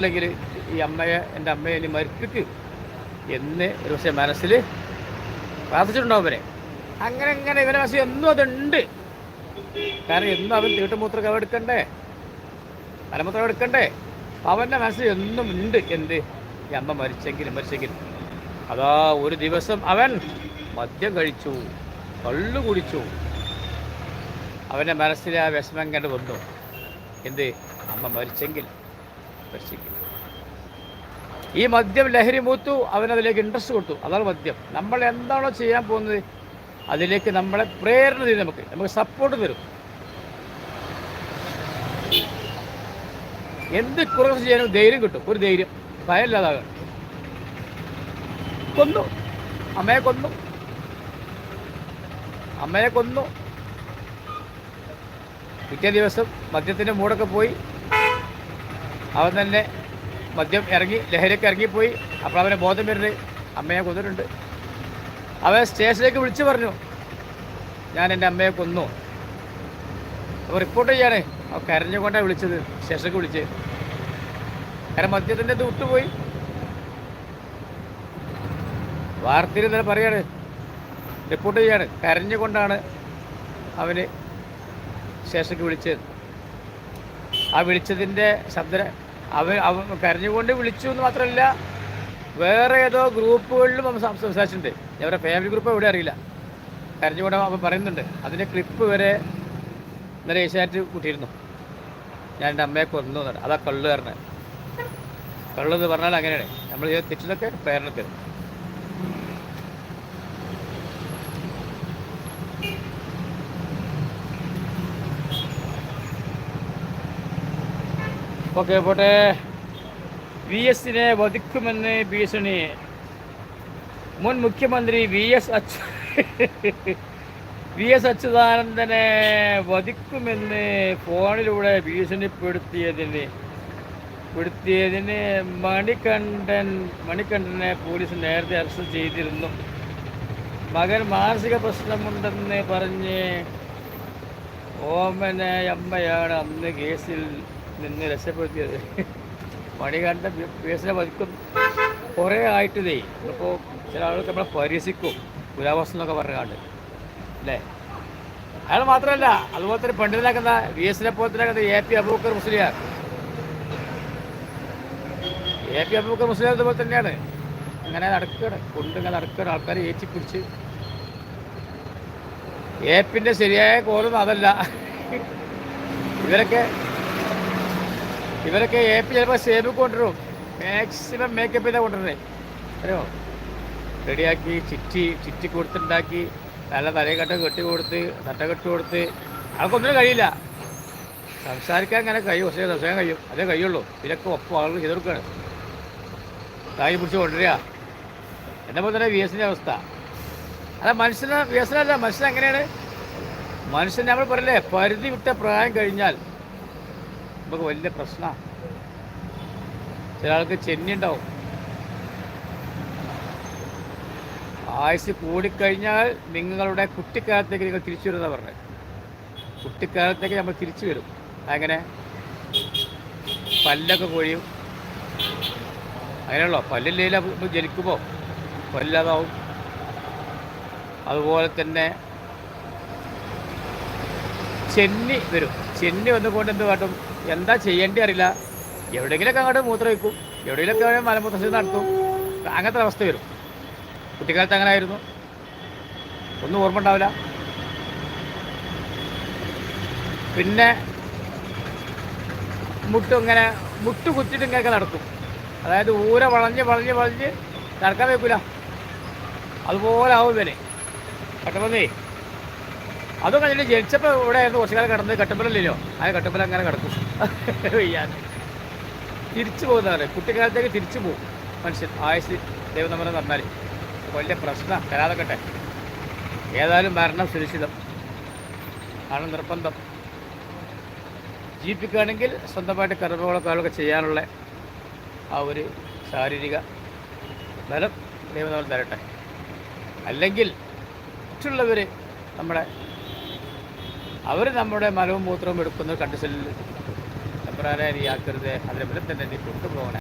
അല്ലെങ്കിൽ ഈ അമ്മയെ എന്റെ അമ്മയെ ഇനി മരിപ്പിക്ക് എന്ന് ഒരു പക്ഷേ മനസ്സിൽ പ്രാർത്ഥിച്ചിട്ടുണ്ടാവും അവരെ? അങ്ങനെ അങ്ങനെ ഇവരെ പക്ഷേ എന്നും അതുണ്ട്. കാരണം എന്നും അവൻ തീട്ടുമൂത്രം കവെടുക്കണ്ടേ മലമൂത്രം എടുക്കണ്ടേ? അവന്റെ മനസ്സിൽ എന്നും ഉണ്ട് എന്ത്? ഈ അമ്മ മരിച്ചെങ്കിലും മരിച്ചെങ്കിലും അതാ ഒരു ദിവസം അവൻ മദ്യം കഴിച്ചു കള്ളു കുടിച്ചു. അവന്റെ മനസ്സിൽ ആ വിഷമം കണ്ട് വന്നു. എന്ത്? അമ്മ മരിച്ചെങ്കിൽ. മരിച്ചെങ്കിൽ ഈ മദ്യം ലഹരി മൂത്തു അവനതിലേക്ക് ഇൻട്രസ്റ്റ് കൊടുത്തു. അതാണ് മദ്യം. നമ്മൾ എന്താണോ ചെയ്യാൻ പോകുന്നത് അതിലേക്ക് നമ്മളെ പ്രേരണ തരും നമുക്ക്. നമുക്ക് സപ്പോർട്ട് തരും. എന്ത് കുറച്ച് ചെയ്യാനും ധൈര്യം കിട്ടും. ഒരു ധൈര്യം. ഭയമില്ലാതാകാൻ. കൊന്നു. അമ്മയെ കൊന്നു. അമ്മയെ കൊന്നു. പിറ്റേ ദിവസം മദ്യത്തിന്റെ മൂടൊക്കെ പോയി. അവൻ തന്നെ മദ്യം ഇറങ്ങി ലഹരിയൊക്കെ ഇറങ്ങിപ്പോയി. അപ്പോൾ അവനെ ബോധം വരുന്നത് അമ്മയെ കൊന്നിട്ടുണ്ട്. അവൻ സ്റ്റേഷനിലേക്ക് വിളിച്ചു പറഞ്ഞു ഞാൻ എന്റെ അമ്മയെ കൊന്നു. അപ്പോൾ റിപ്പോർട്ട് ചെയ്യാണ്. അവ കരഞ്ഞുകൊണ്ടാണ് വിളിച്ചത് സ്റ്റേഷനിലേക്ക് വിളിച്ച് കാരണം മദ്യത്തിന്റെ ഇത് വിട്ടുപോയി. വാർത്തയിൽ ഇന്നലെ പറയാണ് റിപ്പോർട്ട് ചെയ്യാണ്. കരഞ്ഞുകൊണ്ടാണ് അവന് സ്റ്റേഷനിലേക്ക് വിളിച്ചത്. ആ വിളിച്ചതിന്റെ ശബ്ദ അവ കരഞ്ഞുകൊണ്ട് വിളിച്ചു എന്ന് മാത്രമല്ല വേറെ ഏതോ ഗ്രൂപ്പുകളിലും അവൻ സംസാരിച്ചിട്ടുണ്ട്. അവരുടെ ഫാമിലി ഗ്രൂപ്പ് എവിടെ അറിയില്ല. കരഞ്ഞുകൊണ്ട് അവൻ പറയുന്നുണ്ട്. അതിന്റെ ക്ലിപ്പ് വരെ ഇന്നലെ ഏഷ്യാനെറ്റ് കൂട്ടിയിരുന്നു. ഞാൻ എന്റെ അമ്മയെ കൊന്നു അതാ കള്ളു പറഞ്ഞത്. കള്ളെന്ന് പറഞ്ഞാൽ അങ്ങനെയാണ്. നമ്മൾ ചെയ്ത തെറ്റിനൊക്കെ പ്രേരണ ഓക്കെ പോട്ടെ. വി എസിനെ വധിക്കുമെന്ന് ഭീഷണി. മുൻ മുഖ്യമന്ത്രി വി എസ് അച്യു വി എസ് അച്യുതാനന്ദനെ വധിക്കുമെന്ന് ഫോണിലൂടെ ഭീഷണിപ്പെടുത്തിയതിന് പെടുത്തിയതിന് മണികണ്ഠൻ മണികണ്ഠനെ പോലീസ് നേരത്തെ അറസ്റ്റ് ചെയ്തിരുന്നു. മകൻ മാനസിക പ്രശ്നമുണ്ടെന്ന് പറഞ്ഞ് ഓമനെ അമ്മയാണ് അന്ന് കേസിൽ നിന്ന് രക്ഷപ്പെടുത്തിയത്. മണികണ്ഠ പേഴ്സിനെ വധിക്കും കുറേ ആയിട്ടതേ. ഇപ്പോൾ ചില ആളുകൾക്ക് നമ്മളെ പരിഹസിക്കും. പുരാവസ്തു എന്നൊക്കെ പറഞ്ഞാണ്ട് അല്ലേ? അയാൾ മാത്രമല്ല അതുപോലെ തന്നെ പണ്ഡിതനാക്കുന്ന വി എസിനെ പോലെ തന്നെ A P Abubakar Musliyar A P Abubakar Musliyar അതുപോലെ തന്നെയാണ്. അങ്ങനെ നടക്കുകയാണ്. കൊണ്ടിങ്ങനെ നടക്കുകയാണ്. ആൾക്കാരെ ഏച്ചി പിടിച്ച് ഏപ്പിന്റെ ശരിയായ കോലൊന്നും അതല്ല. ഇവരൊക്കെ ഇവരൊക്കെ എ പി ചിലപ്പോൾ സേബ് കൊണ്ടുവരും. മാക്സിമം മേക്കപ്പ് ചെയ്താൽ കൊണ്ടുവരണേ അറിയോ റെഡിയാക്കി ചിറ്റി ചിറ്റി കൊടുത്തുണ്ടാക്കി നല്ല തലകെട്ട് കെട്ടി കൊടുത്ത് തട്ട കെട്ടി കൊടുത്ത്. അവർക്കൊന്നിനും കഴിയില്ല. സംസാരിക്കാൻ അങ്ങനെ കഴിയും. പക്ഷേ സംസാരിക്കാൻ കഴിയും. അതേ കഴിയുള്ളൂ. ഇതൊക്കെ ഒപ്പം ആളുകൾ ചെയ്തെടുക്കുകയാണ് തായി പിടിച്ച് കൊണ്ടുവരിക. എന്നെ പോലെ തന്നെ വി എസിന്റെ അവസ്ഥ. അല്ല മനുഷ്യന് വ്യസനമല്ല മനുഷ്യൻ എങ്ങനെയാണ്? മനുഷ്യൻ നമ്മൾ പറയില്ലേ പരിധി വിട്ട പ്രായം കഴിഞ്ഞാൽ നമുക്ക് വലിയ പ്രശ്നമാണ് ചില ആൾക്ക് ചെന്നി ഉണ്ടാവും ആയുസ് കൂടിക്കഴിഞ്ഞാൽ നിങ്ങളുടെ കുട്ടിക്കാലത്തേക്ക് നിങ്ങൾ തിരിച്ചു വരുന്ന പറഞ്ഞത് കുട്ടിക്കാലത്തേക്ക് നമ്മൾ തിരിച്ചു വരും. അങ്ങനെ പല്ലൊക്കെ കൊഴിയും. അങ്ങനെയുള്ളോ പല്ലില്ല ജനിക്കുമ്പോൾ പല്ലതാവും. അതുപോലെ തന്നെ ചെന്നി വരും. ചെന്നി വന്നുകൊണ്ട് എന്ത് കാട്ടും? എന്താ ചെയ്യേണ്ടി അറിയില്ല. എവിടെയെങ്കിലൊക്കെ അങ്ങോട്ട് മൂത്രം വയ്ക്കും എവിടെയെങ്കിലൊക്കെ മലമൂത്ര നടത്തും. അങ്ങനത്തെ അവസ്ഥ വരും. കുട്ടിക്കാലത്ത് അങ്ങനെ ആയിരുന്നു ഒന്നും ഓർമ്മ ഉണ്ടാവില്ല പിന്നെ മുട്ട് ഇങ്ങനെ മുട്ട് കുത്തിയിട്ട് ഇങ്ങനെയൊക്കെ നടക്കും. അതായത് ഊര വളഞ്ഞ് വളഞ്ഞ് വളഞ്ഞ് നടക്കാൻ വെക്കൂല അതുപോലെ ആവും ഇവനെ. കട്ടപ്പന്നേ അതും കഴിഞ്ഞിട്ട് ജനിച്ചപ്പോൾ ഇവിടെ ആയിരുന്നു കുറച്ചു കാലം കിടന്നത് കട്ടപ്പനല്ലോ ആ കട്ടപ്പന അങ്ങനെ കിടക്കും. വയ്യാതെ. തിരിച്ചു പോകുന്നവരെ കുട്ടിക്കാലത്തേക്ക് തിരിച്ചു പോകും മനുഷ്യൻ. ആയുസ് ദൈവം നമ്മളെ പറഞ്ഞാൽ വലിയ പ്രശ്നം. കരാതക്കട്ടെ ഏതായാലും മരണം സുരക്ഷിതം. ആണ് നിർബന്ധം. ജീവിപ്പിക്കുകയാണെങ്കിൽ സ്വന്തമായിട്ട് കർമ്മങ്ങളൊക്കെ ചെയ്യാനുള്ള ആ ഒരു ശാരീരിക ബലം ദൈവം നമ്മൾ തരട്ടെ. അല്ലെങ്കിൽ മറ്റുള്ളവർ നമ്മളെ അവർ നമ്മുടെ മലവും മൂത്രവും എടുക്കുന്ന കണ്ടിസലിൽ തമ്പുരാനെ നീ ആക്കരുത് അതിനെ തന്നെ നീ കൊണ്ടുപോകണേ.